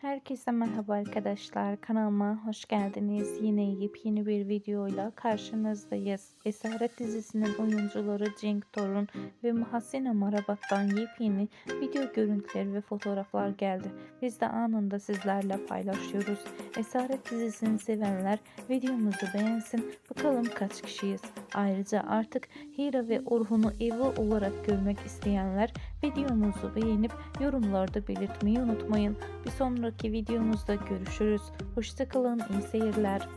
Herkese merhaba arkadaşlar. Kanalıma hoş geldiniz. Yine yepyeni bir videoyla karşınızdayız. Esaret dizisinin oyuncuları Cenk Torun ve Muhasene Marabat'tan yepyeni video görüntüleri ve fotoğraflar geldi. Biz de anında sizlerle paylaşıyoruz. Esaret dizisini sevenler videomuzu beğensin. Bakalım kaç kişiyiz. Ayrıca artık Hira ve Orhun'u evli olarak görmek isteyenler videomuzu beğenip yorumlarda belirtmeyi unutmayın. Bir sonraki videomuzda görüşürüz. Hoşçakalın, iyi seyirler.